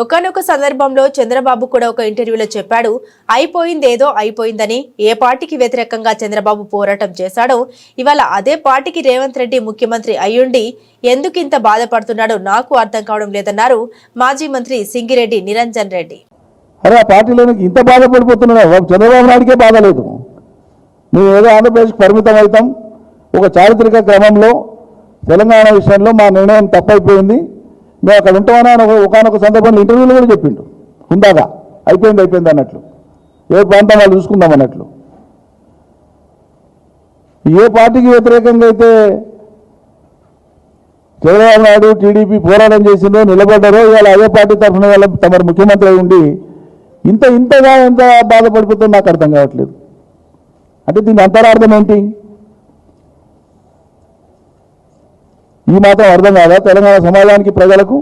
ఒకనొక సందర్భంలో చంద్రబాబు కూడా ఒక ఇంటర్వ్యూలో చెప్పాడు అయిపోయిందేదో అయిపోయిందని ఏ పార్టీకి వ్యతిరేకంగా చంద్రబాబు పోరాటం చేశాడో ఇవాళ అదే పార్టీకి రేవంత్ రెడ్డి ముఖ్యమంత్రి అయ్యుండి ఎందుకు ఇంత బాధపడుతున్నాడో నాకు అర్థం కావడం లేదన్నారు మాజీ మంత్రి సింగిరెడ్డి నిరంజన్ రెడ్డి. అరే ఆ పార్టీలో ఇంత బాధపడిపోతున్నాడు? చంద్రబాబు నాయుడికే బాధ లేదు. మేము ఏదో ఆంధ్రప్రదేశ్కి పరిమితం అవుతాం. ఒక చారిత్రక క్రమంలో తెలంగాణ విషయంలో మా నిర్ణయం తప్పైపోయింది. మేము అక్కడ ఉంటామని ఆయన ఒకనొక సందర్భంలో ఇంటర్వ్యూలు కూడా చెప్పిండు. ఉందాగా అయిపోయింది అయిపోయింది అన్నట్లు. ఏ ప్రాంతం వాళ్ళు చూసుకుందాం అన్నట్లు. ఏ పార్టీకి వ్యతిరేకంగా అయితే చంద్రబాబు నాయుడు టీడీపీ పోరాటం చేసిందో నిలబడ్డారో ఇవాళ అదే పార్టీ తరఫున వాళ్ళ తమరు ముఖ్యమంత్రి ఉండి ఇంత ఇంతగా ఎంత బాధపడిపోతుందో నాకు అర్థం కావట్లేదు. అంటే దీని అంతరార్థం ఏంటి? ఈ మాత్రం అర్థం కాదా? తెలంగాణ సమాజానికి ప్రజలకు